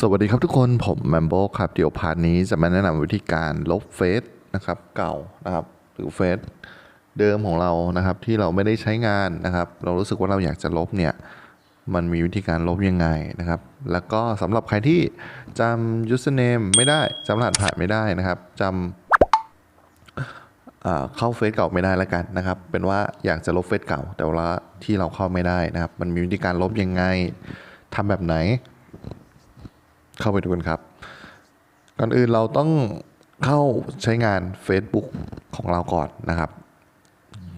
สวัสดีครับทุกคนผมแมมโบครับ เดี๋ยวพาร์ทนี้จะมาแนะนำวิธีการลบเฟซนะครับเก่านะครับหรือเฟซเดิมของเรานะครับที่เราไม่ได้ใช้งานนะครับ เรารู้สึกว่าเราอยากจะลบเนี่ยมันมีวิธีการลบยังไงนะครับ แล้วก็สำหรับใครที่จำ username ไม่ได้จำรหัสผ่านไม่ได้นะครับจำเข้าเฟซเก่าไม่ได้แล้วกันนะครับ เป็นว่าอยากจะลบเฟซเก่า แต่ว่าที่เราเข้าไม่ได้นะครับ มันมีวิธีการลบยังไงทำแบบไหน เข้าไปดูกันครับ ก่อนอื่นเราต้องเข้าใช้งาน Facebook ของเราก่อนนะครับ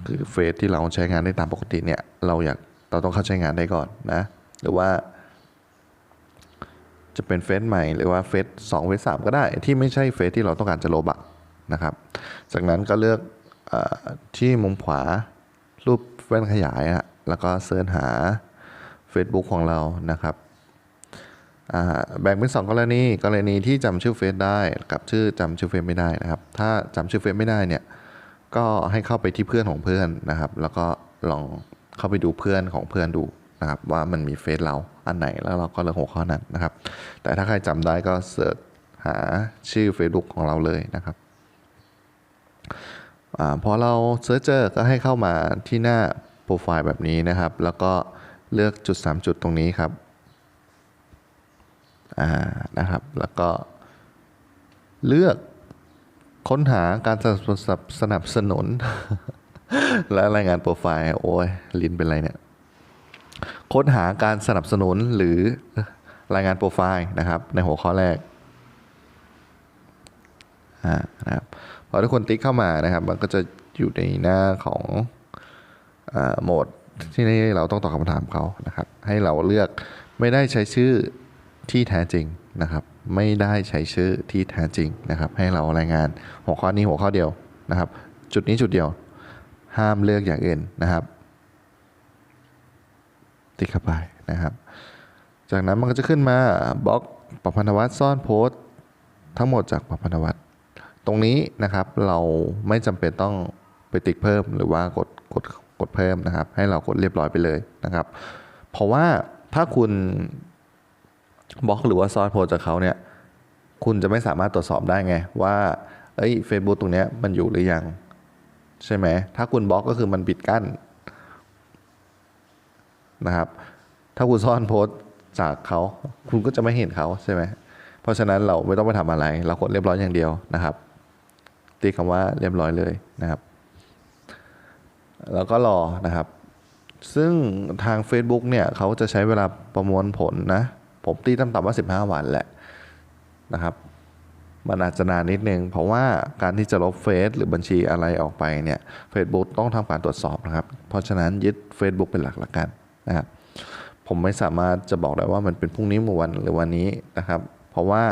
คือเฟซที่เราใช้งานได้ตามปกติเนี่ย เราอยากเราต้องเข้าใช้งานได้ก่อนนะ หรือว่าจะเป็นเฟซใหม่หรือว่าเฟซสองเฟซสามก็ได้ที่ไม่ใช่เฟซที่เราต้องการจะลบอะนะครับ จากนั้นก็เลือกอที่มุมขวารูปแว่นขยายอะแล้วก็เสิร์ชหา Facebook ของเรานะครับ แบ่งเป็นสองกรณีกรณีที่จำชื่อเฟซได้กับชื่อจำชื่อเฟซไม่ได้นะครับ ถ้าจำชื่อเฟซไม่ได้เนี่ยก็ให้เข้าไปที่เพื่อนของเพื่อนนะครับ แล้วก็ลองเข้าไปดูเพื่อนของเพื่อนดูนะครับว่ามันมีเฟซเราอันไหนแล้วเราก็เลือกหัวข้อนั้นนะครับ แต่ถ้าใครจำได้ก็เสิร์ชหาชื่อ Facebook ของเราเลยนะครับอาพอเราเสิร์ชเจอก็ให้เข้ามาที่หน้าโปรไฟล์แบบนี้นะครับ แล้วก็เลือกจุด 3 จุดตรงนี้ครับ นะครับ แล้วก็เลือกค้นหาการสนับสนับสนับสนุน และรายงานโปรไฟล์ โอ้ยลิ้นเป็นไรเนี่ย ค้นหาการสนับสนุนหรือรายงานโปรไฟล์นะครับ ในหัวข้อแรกอนะครับพอทุกคนติ๊กเข้ามานะครับ มันก็จะอยู่ในหน้าของอโหมดที่เราต้องตอบคำถามเขานะครับ ให้เราเลือกไม่ได้ใช้ชื่อ ที่แท้จริงนะครับ ไม่ได้ใช้ชื่อที่แท้จริงนะครับ ให้เรารายงานหัวข้อนี้หัวข้อเดียวนะครับ จุดนี้จุดเดียว ห้ามเลือกอย่างอื่นนะครับ ติ๊กเข้าไปนะครับ จากนั้นมันก็จะขึ้นมาบล็อกปรพันธวัตรซ่อนโพสต์ทั้งหมดจากปรพันธวัตรตรงนี้นะครับเราไม่จำเป็นต้องไปติ๊กเพิ่มหรือว่ากดกดกดเพิ่มนะครับ ให้เรากดเรียบร้อยไปเลยนะครับ เพราะว่าถ้าคุณ บล็อกหรือว่าซ่อนโพสจากเขาเนี่ยคุณจะไม่สามารถตรวจสอบได้ไง ว่าเอ้ย Facebook ตรงเนี้ยมันอยู่หรือยัง ใช่ไหมถ้าคุณบล็อกก็คือมันปิดกั้นนะครับ ถ้าคุณซ่อนโพสจากเขาคุณก็จะไม่เห็นเขาใช่ไหมเพราะฉะนั้นเราไม่ต้องไปทำอะไร เรากดเรียบร้อยอย่างเดียวนะครับ ตีคำว่าเรียบร้อยเลยนะครับ แล้วก็รอนะครับ ซึ่งทาง Facebook เนี่ยเขาจะใช้เวลาประมวลผลนะ ผมตีต่ำๆว่า 15 วันแหละนะครับ มันอาจจะนานนิดนึง เพราะว่าการที่จะลบเฟซหรือบัญชีอะไรออกไปเนี่ย Facebook ต้องทำการตรวจสอบนะครับ เพราะฉะนั้นยึด Facebook เป็นหลักละกันนะครับผมไม่สามารถจะบอกได้ว่ามันเป็นพรุ่งนี้เมื่อวันหรือวันนี้นะครับ เพราะว่า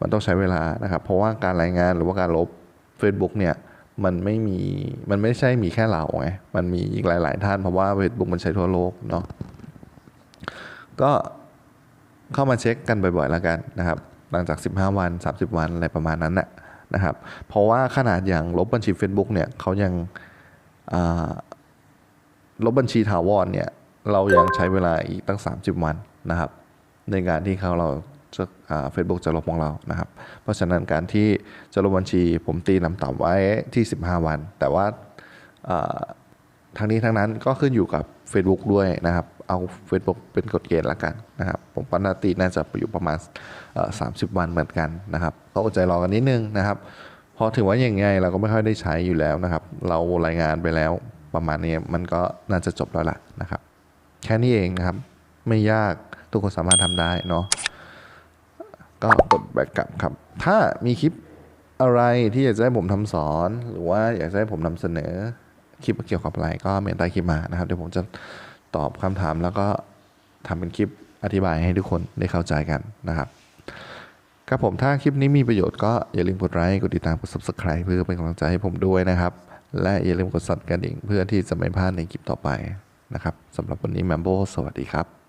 มันต้องใช้เวลานะครับ เพราะว่าการรายงานหรือว่าการลบ Facebook เนี่ยมันไม่มีมันไม่ใช่มีแค่เราไงมันมีอีกหลาย ๆ ท่านเพราะว่า Facebook มันใช้ทั่วโลกเนาะก็ เข้ามาเช็คกันบ่อยๆแล้วกันนะครับหลังจาก 15 วัน 30 วันอะไรประมาณนั้นนะนะครับเพราะว่าขนาดอย่างลบบัญชี Facebook เนี่ยเขายังลบบัญชีถาวรเนี่ยเรายังใช้เวลาอีกตั้ง 30 วันนะครับ ในการที่เขาเราจะเฟซบุ๊กจะลบของเรานะครับ เพราะฉะนั้นการที่จะลบบัญชีผมตีลำต่ำไว้ที่ 15 วัน แต่ว่าอ่าทั้งนี้ทั้งนั้นก็ขึ้นอยู่กับ Facebook ด้วยนะครับ เอา Facebook เป็นกฎเกณฑ์ละกันนะครับ ผมปนาตีน่าจะอยู่ประมาณสามสิบวันเหมือนกันนะครับก็อดใจรอกันนิดนึงนะครับ พอถึงว่าอย่างไงเราก็ไม่ค่อยได้ใช้อยู่แล้วนะครับ เรารายงานไปแล้วประมาณนี้มันก็น่าจะจบแล้วล่ะนะครับ แค่นี้เองนะครับ ไม่ยากทุกคนสามารถทำได้เนาะก็กดแบกกลับครับ ถ้ามีคลิปอะไรที่อยากจะให้ผมทำสอน หรือว่าอยากจะให้ผมนำเสนอคลิปเกี่ยวกับอะไรก็เมนใต้คลิปมานะครับเดี๋ยวผมจะ ตอบคำถามแล้วก็ทำเป็นคลิปอธิบายให้ทุกคนได้เข้าใจกันนะครับครับผมถ้าคลิปนี้มีประโยชน์ก็อย่าลืมกดไลค์กดติดตามกด subscribe เพื่อเป็นกำลังใจให้ผมด้วยนะครับ และอย่าลืมกดสั่นกระดิ่งเพื่อที่จะไม่พลาดในคลิปต่อไปนะครับสำหรับวันนี้แมมโบสวัสดีครับ